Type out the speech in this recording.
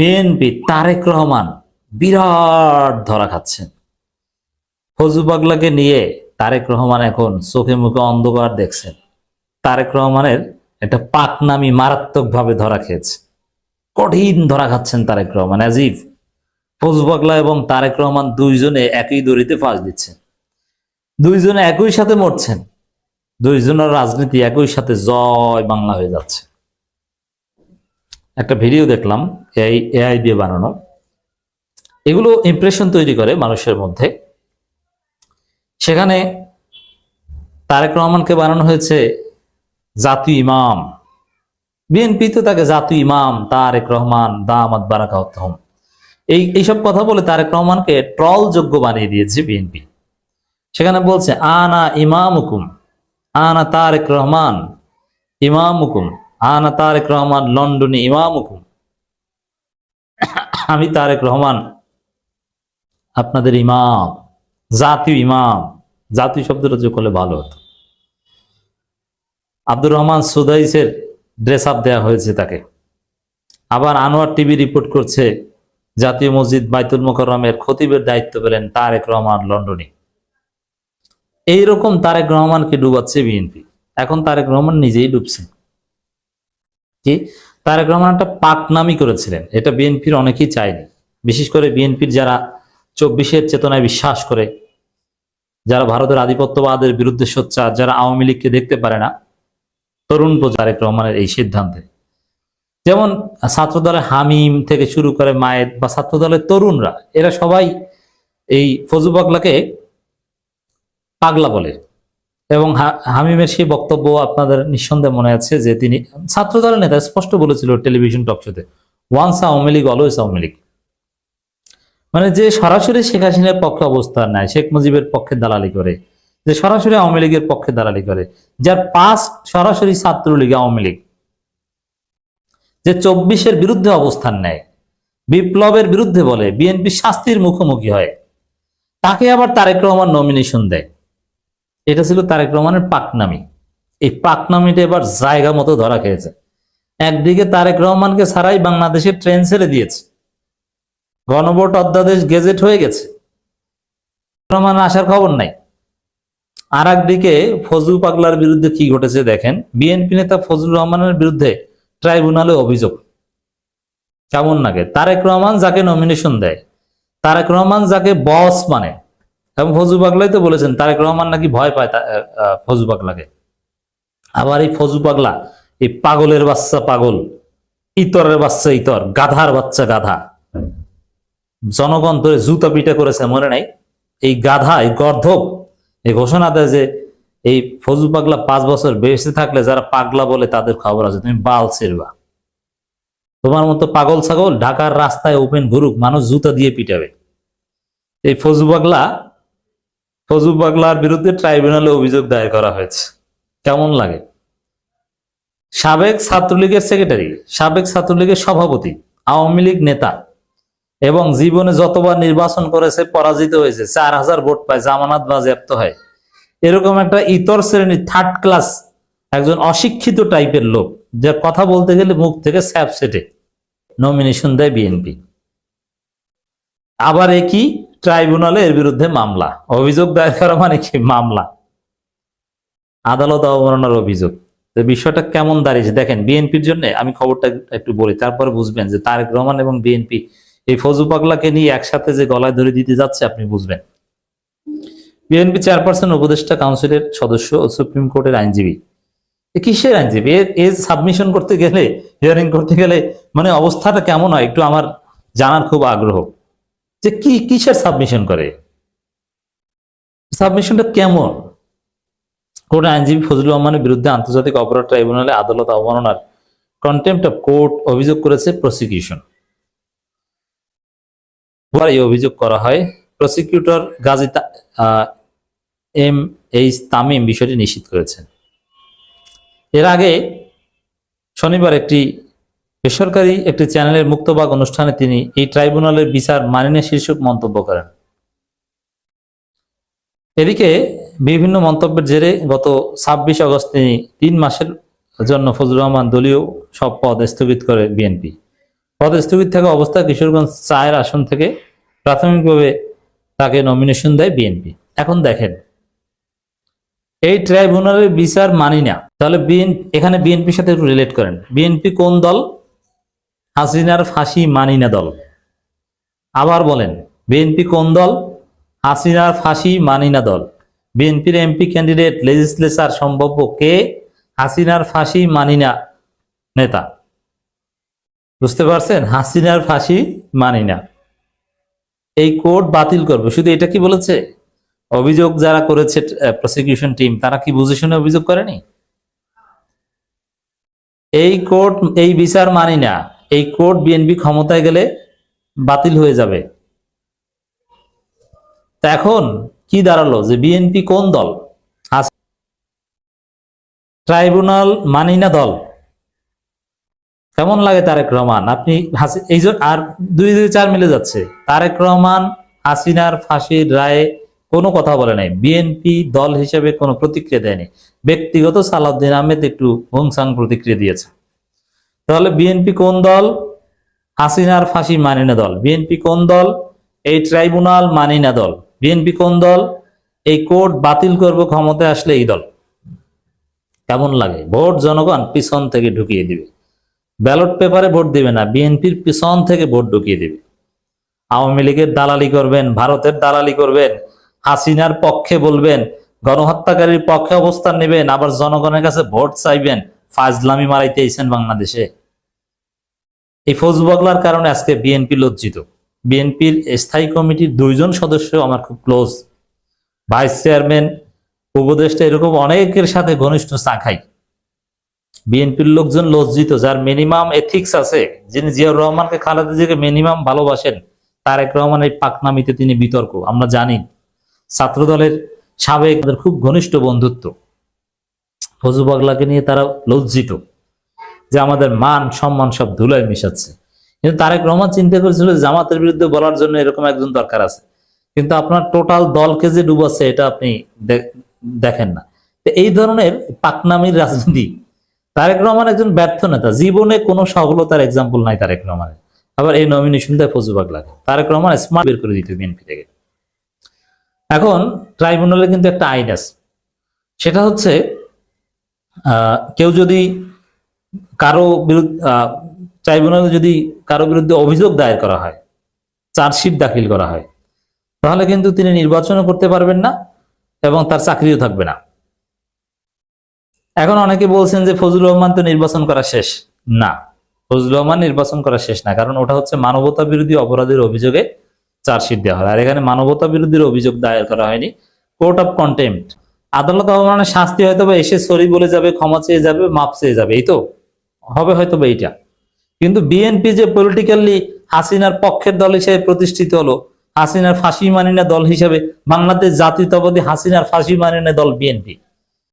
BNP Tarique Rahman বিরাট ধরা খাচ্ছেন। ফজু পাগলাকে নিয়ে তারেক রহমান এখন চোখে মুখে অন্ধকার দেখছেন। তারেক রহমানের একটা পাকনামি মারাত্মকভাবে ধরা খেয়েছে। কঠিন ধরা খাচ্ছেন তারেক রহমান অ্যাজিফ ফজু এবং তারেক রহমান দুইজনে একই দড়িতে ফাঁস দিচ্ছেন। দুইজনে একই সাথে মরছেন। দুইজনের রাজনীতি একই সাথে জয় বাংলা হয়ে যাচ্ছে। একটা ভিডিও দেখলাম এই এআই দিয়ে বানানো। এগুলো ইমপ্রেশন তৈরি করে মানুষের মধ্যে। সেখানে তারেক রহমানকে বানানো হয়েছে জাতীয় ইমাম। বিএনপি তো তাকে জাতীয় ইমাম, তারেক রহমান দামাত বারাকাতহম এই, এইসব কথা বলে তারেক রহমানকে ট্রল যোগ্য বানিয়ে দিয়েছে বিএনপি সেখানে বলছে, আনা ইমাম হুকুম আনা তারেক রহমান ইমাম হুকুম আনা তারেক রহমান লন্ডনে ইমামুকুম। আমি তারেক রহমান, আপনাদের ইমাম, জাতীয় ইমাম। জাতীয় শব্দটা যোগ করলে ভালো হতো। আব্দুর রহমান সুদাইসের ড্রেস আপ দেওয়া হয়েছে তাকে। আবার আনোয়ার টিভি রিপোর্ট করছে, জাতীয় মসজিদ বাইতুল মোকরমের খতিবের দায়িত্ব পেলেন তারেক রহমান লন্ডনে। এইরকম তারেক রহমানকে ডুবাচ্ছে বিএনপি। এখন তারেক রহমান নিজেই ডুবছে। কি তারেক রহমান একটা পাকনামি করেছিলেন। এটা বিএনপির অনেকেই চায়নি। বিশেষ করে বিএনপির যারা চব্বিশের চেতনায় বিশ্বাস করে, যারা ভারতের আধিপত্যবাদের বিরুদ্ধে সোচ্চার, যারা আওয়ামী লীগকে দেখতে পারে না, তরুণ তারেক রহমানের এই সিদ্ধান্তে। যেমন ছাত্রদলের হামিম থেকে শুরু করে মায়ের বা ছাত্রদলের তরুণরা, এরা সবাই এই ফজু পাগলাকে পাগলা বলে। এবং হামিমের সেই বক্তব্য আপনাদের নিঃসন্দেহে মনে আছে যে তিনি ছাত্রদলের নেতা, স্পষ্ট বলেছিল টেলিভিশন টক শোতে, ওয়ান্স আওয়ামী লীগ, অলওয়েজ আওয়ামী লীগ। মানে যে সরাসরি শেখ হাসিনার পক্ষে অবস্থান নেয়, শেখ মুজিবের পক্ষে দালালি করে, যে সরাসরি আওয়ামী লীগের পক্ষে দালালি করে, যার পাস সরাসরি ছাত্রলীগ আওয়ামী লীগ, যে চব্বিশের বিরুদ্ধে অবস্থান নেয়, বিপ্লবের বিরুদ্ধে বলে, বিএনপি শাস্তির মুখোমুখি হয়, তাকে আবার তারেক রহমান নমিনেশন দেয়। এটা ছিল তারেক রহমানের পাকনামি। এই পাকনামিটা এবার জায়গা মতো ধরা খেয়েছে। একদিকে তারেক রহমানকে ছাড়াই বাংলাদেশের ট্রেন ছেড়ে দিয়েছে। গণভোট অধ্যাদেশ গেজেট হয়ে গেছে। রহমান আসার খবর নাই। আর একদিকে ফজলু পাগলার বিরুদ্ধে কি ঘটেছে দেখেন। বিএনপি নেতা ফজলুর রহমানের বিরুদ্ধে ট্রাইব্যুনালে অভিযোগ। কেমন লাগে? তারেক রহমান যাকে নমিনেশন দেয়, তারেক রহমান যাকে বস মানে এবং ফজু পাগলাই তো বলেছেন, তারেক রহমান নাকি ভয় পায় ফজু পাগলাকে। আবার এই ফজু পাগলা, এই পাগলের বাচ্চা পাগল, ইতরের বাচ্চা ইতর, গাধার বাচ্চা গাধা। জনগণ ধরে জুতা পিটা করেছে, মনে নাই? এই গাধা, এই গর্ধব, এই ঘোষণা দেয় যে এই ফজু পাগলা পাঁচ বছর বেঁচে থাকলে যারা পাগলা বলে তাদের খবর আছে, তুমি বাল ছেড়বা। তোমার মতো পাগল ছাগল ঢাকার রাস্তায় ওপেন ঘুরুক, মানুষ জুতা দিয়ে পিটাবে। এই ফজু পাগলা ফজু পাগলার বিরুদ্ধে ট্রাইব্যুনালে অভিযোগ দায়ের করা হয়েছে। কেমন লাগে? সাবেক ছাত্রলীগের সেক্রেটারি, সাবেক ছাত্রলীগের সভাপতি, আওয়ামী লীগ নেতা এবং জীবনে যতবার নির্বাচন করেছে, পরাজিত হয়েছে, চার হাজার ভোট পায়, জামানাত বাজেয়াপ্ত হয়। এরকম একটা ইতর শ্রেণির থার্ড ক্লাস একজন অশিক্ষিত টাইপের লোক যার কথা বলতে গেলে মুখ থেকে স্যাপ সেটে। নমিনেশন দেয় বিএনপি। আবার একই ট্রাইব্যুনালে এর বিরুদ্ধে মামলা। অভিযোগ দায়ের করা মানে কি? মামলা। আদালত অবমাননার অভিযোগ। তো বিষয়টা কেমন দাঁড়িয়েছে? দেখেন, বিএনপির জন্য আমি খবরটা একটু বলি, তারপরে বুঝবেন যে তারেক রহমান এবং বিএনপি এই ফজু পাগলাকে নিয়ে একসাথে যে গলায় ধরে দিতে যাচ্ছে, আপনি বুঝবেন। বিএনপি চেয়ারপারসন, উপদেষ্টা কাউন্সিলের সদস্য ও সুপ্রিম কোর্টের আইনজীবী। কিসের আইনজীবী? এর সাবমিশন করতে গেলে হিয়ারিং করতে গেলে মানে অবস্থাটা কেমন হয়? একটু আমার জানার খুব আগ্রহ। যে কি, কিসের সাবমিশন করে? সাবমিশনটা কেমন? কোর্ট আইনজীবী ফজলুর রহমানের বিরুদ্ধে আন্তর্জাতিক অপরাধ ট্রাইব্যুনালে আদালত অবমাননার কন্টেম্পট অফ কোর্ট অভিযোগ করেছে প্রসিকিউশন এই অভিযোগ করা হয় prosecutor Gazi M H Tamim বিষয়টি নিশ্চিত করেছেন। এর আগে শনিবার একটি বেসরকারি একটি চ্যানেলের মুক্তবাগ অনুষ্ঠানে তিনি এই ট্রাইব্যুনালের বিচার মানিনে শীর্ষক মন্তব্য করেন। এদিকে বিভিন্ন মন্তব্যের জেরে গত ছাব্বিশ আগস্ট তিনি তিন মাসের জন্য ফজলুর রহমান দলীয় সব পদ স্থগিত করে বিএনপি। পদ স্থগিত থাকা অবস্থায় কিশোরগঞ্জ চায়ের আসন থেকে প্রাথমিকভাবে তাকে নমিনেশন দেয় বিএনপি। এখন দেখেন, এই ট্রাইব্যুনালের বিচার মানি না তাহলে বিএন, এখানে বিএনপির সাথে একটু রিলেট করেন। বিএনপি কোন দল? হাসিনার ফাঁসি মানি না দল। আবার বলেন, বিএনপি কোন দল? হাসিনার ফাঁসি মানি না দল। বিএনপির এমপি ক্যান্ডিডেট, লেজিসলেচার সম্ভাব্য কে? হাসিনার ফাঁসি মানি না নেতা। বুঝতে পারছেন? হাসিনার ফাঁসি মানি না। এই কোর্ট বাতিল করবে। শুধু এটা কি বলেছে? অভিযোগ যারা করেছে প্রসিকিউশন টিম তারা কি বুঝে শুনে অভিযোগ করেনি? এই কোর্ট এই বিচার মানি না। এই কোর্ট বিএনপি ক্ষমতায় গেলে বাতিল হয়ে যাবে। তা এখন কি দাঁড়াল যে বিএনপি কোন দল? ট্রাইব্যুনাল মানি না দল? কেমন লাগে তারেক রহমান? আপনি হাসি- এই আর দুই দুই, চার মিলে যাচ্ছে। তারেক রহমান হাসিনার ফাঁসির রায়ে কোনো কথা বলে নাই। বিএনপি দল হিসেবে কোনো প্রতিক্রিয়া দেয়নি। ব্যক্তিগত সালাউদ্দিন আহমেদ একটু ভংসাং প্রতিক্রিয়া দিয়েছে। তাহলে বিএনপি কোন দল? হাসিনার ফাঁসি মানি না দল। বিএনপি কোন দল? এই ট্রাইব্যুনাল মানি না দল। বিএনপি কোন দল? এই কোর্ট বাতিল করব ক্ষমতায় আসলে এই দল। কেমন লাগে? ভোট জনগণ পিছন থেকে ঢুকিয়ে দিবে। ব্যালট পেপারে ভোট দিবে না। বিএনপির পিছন থেকে ভোট ঢুকিয়ে দিবে। আওয়ামী লীগের দালালি করবেন, ভারতের দালালি করবেন, হাসিনার পক্ষে বলবেন, গণহত্যাকারীর পক্ষে অবস্থান নেবেন, আবার জনগণের কাছে ভোট চাইবেন। ফাজলামি মারাইতে বাংলাদেশে। এই ফৌজবাগলার কারণে আজকে বিএনপি লজ্জিত। বিএনপির স্থায়ী কমিটির দুইজন সদস্য আমার খুব ক্লোজ ভাইস চেয়ারম্যান উপদেষ্টা এরকম অনেকের সাথে ঘনিষ্ঠ চা খাই। বিএনপির লোকজন লজ্জিত, যার মিনিমাম এথিক্স আছে। যিনি জিয়াউর রহমানকে খালেদা জিয়াকে মিনিমাম ভালোবাসেন, তারেক রহমান এই পাকনামিতে তিনি বিতর্ক, আমরা জানি। ছাত্র দলের সাবেক খুব ঘনিষ্ঠ বন্ধুত্ব। ফজু পাগলাকে নিয়ে তারা লজ্জিত। যে আমাদের মান, সম্মান সব ধুলায় মিশাচ্ছে। কিন্তু তারেক রহমান চিন্তা করেছিল জামাতের বিরুদ্ধে বলার জন্য এরকম একজন দরকার আছে। কিন্তু আপনার টোটাল দলকে যে ডুবাচ্ছে, এটা আপনি দেখেন না। এই ধরনের পাকনামির রাজনীতি। তারেক রহমান একজন ব্যর্থ নেতা। জীবনে কোনো সফলতার এক্সাম্পল নাই তারেক রহমানের। আবার এই নমিনেশন দেয় ফজু পাগলাকে তারেক রহমান স্মার্ট বের করে দিত বিএনপি থেকে। এখন ট্রাইব্যুনালে কিন্তু একটা আইন আছে। সেটা হচ্ছে কেউ যদি কারও বিরুদ্ধে ট্রাইব্যুনালে যদি কারও বিরুদ্ধে অভিযোগ দায়ের করা হয়, চার্জশিট দাখিল করা হয়, তাহলে কিন্তু তিনি নির্বাচনও করতে পারবেন না এবং তার চাকরিও থাকবে না। এখন অনেকে বলছেন যে ফজলুর রহমান তো নির্বাচন করা শেষ। না, ফজলুর রহমান নির্বাচন করা শেষ না, কারণ ওটা হচ্ছে মানবতা বিরোধী অপরাধের অভিযোগে চার্জশিট দেওয়া হয়। আর এখানে মানবতা বিরোধীর অভিযোগ দায়ের করা হয়নি। Court of contempt. আদালত অবমাননার শাস্তি হয়তো বা এসে সরি বলে যাবে, ক্ষমা চেয়ে যাবে মাপ চেয়ে যাবে, এই তো? হবে হয়তো বা এইটা। কিন্তু বিএনপি যে পলিটিক্যালি হাসিনার পক্ষের দল হিসেবে প্রতিষ্ঠিত হলো, হাসিনার ফাঁসি মানি না দল হিসেবে বাংলাদেশ জাতীয়তাবাদী হাসিনার ফাঁসি মানি না দল বিএনপি